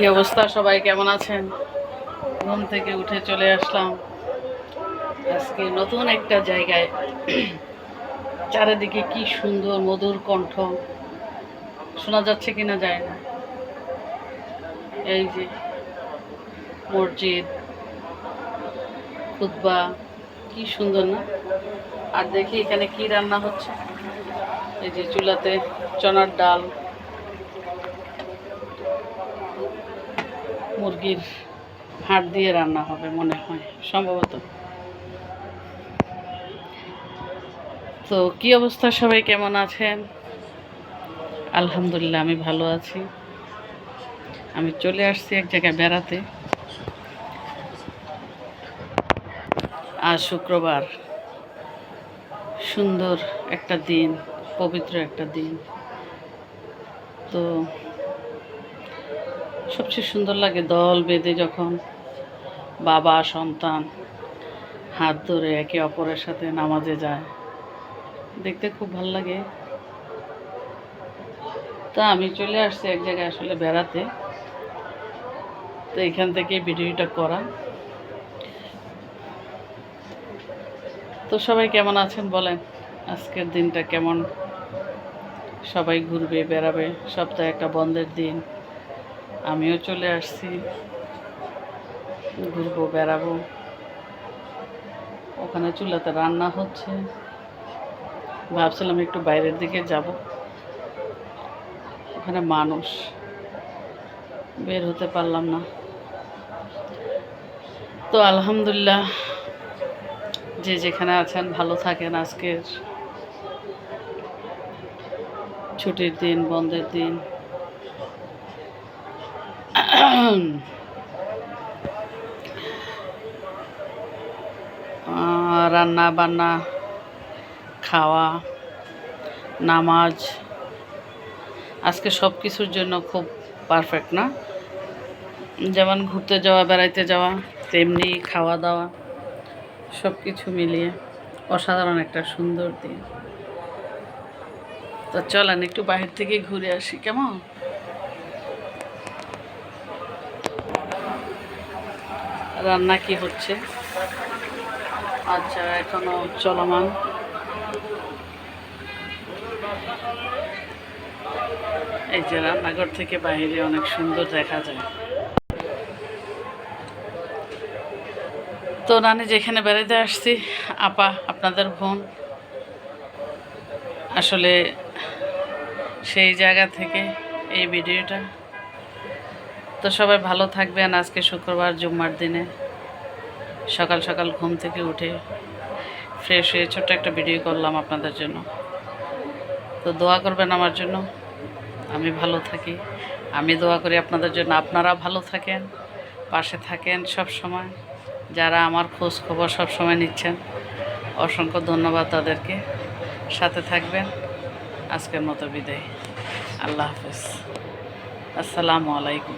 কি অবস্থা? সবাই কেমন আছেন? ঘুম থেকে উঠে চলে আসলাম। আজকে নতুন একটা জায়গায়। চারিদিকে কি সুন্দর মধুর কণ্ঠ। শোনা যাচ্ছে কিনা যায় না। এই যে মসজিদ, খুতবা, কি সুন্দর না? আর দেখি এখানে কি রান্না হচ্ছে? এই যে চুলাতে চনার ডাল। মুরগির হাড় দিয়ে রান্না হবে মনে হয়, সম্ভবত। তো কি অবস্থা? সবাই কেমন আছেন? আলহামদুলিল্লাহ, আমি ভালো আছি। আমি চলে আসছি এক জায়গায় বেড়াতে। আজ শুক্রবার। সুন্দর একটা দিন, পবিত্র একটা দিন। তো সবচেয়ে সুন্দর লাগে দল বেঁধে যখন বাবা, সন্তান হাত ধরে একে অপরের সাথে নামাজে যায়। দেখতে খুব ভালো লাগে। তা আমি চলে আসছি এক জায়গায় আসলে বেড়াতে। তো এখান থেকে ভিডিওটা করা। তো সবাই কেমন আছেন বলেন? আজকের দিনটা কেমন? সবাই ঘুরবে, বেড়াবে, সপ্তাহে একটা বন্ধের দিন। আমিও চলে আসছি। ঘুরবো, বেড়াবো। ওখানে চুলাতে রান্না হচ্ছে। ভাবছিলাম একটু বাইরের দিকে যাব। ওখানে মানুষ। বের হতে পারলাম না। তো আলহামদুলিল্লাহ, যে যেখানে আছেন, ভালো থাকেন আজকের ছুটির দিন, বন্ধের দিন। রান্না বান্না, খাওয়া, নামাজ। আজকে সব কিছুর জন্য খুব পারফেক্ট না? যেমন ঘুরতে যাওয়া, বেড়াইতে যাওয়া, তেমনি খাওয়া দাওয়া, সব কিছু মিলিয়ে অসাধারণ একটা সুন্দর দিন। তো চলেন, একটু বাহির থেকে ঘুরে আসি, কেমন? রান্না কি হচ্ছে? আচ্ছা এখনও চলমান। এই যে রান্নাঘর থেকে বাইরে অনেক সুন্দর দেখা যায়। তো নানি, যেখানে বেড়াতে আসছি, আপা, আপনাদের বোন, আসলে সেই জায়গা থেকে এই ভিডিওটা তো সবাই ভালো থাকবেন আজকে শুক্রবার জুম্মার দিনে। সকাল সকাল ঘুম থেকে উঠে ফ্রেশ হয়ে ছোট্ট একটা ভিডিও করলাম আপনাদের জন্য। তো দোয়া করবেন আমার জন্য। আমি ভালো থাকি। আমি দোয়া করি আপনাদের জন্য। আপনারা ভালো থাকেন, পাশে থাকেন সব সময়। যারা আমার খোঁজ খবর সব সময় নিচ্ছেন, অসংখ্য ধন্যবাদ তাদেরকে। সাথে থাকবেন। আজকের মতো বিদায়। আল্লাহ হাফেজ। আসসালামু আলাইকুম।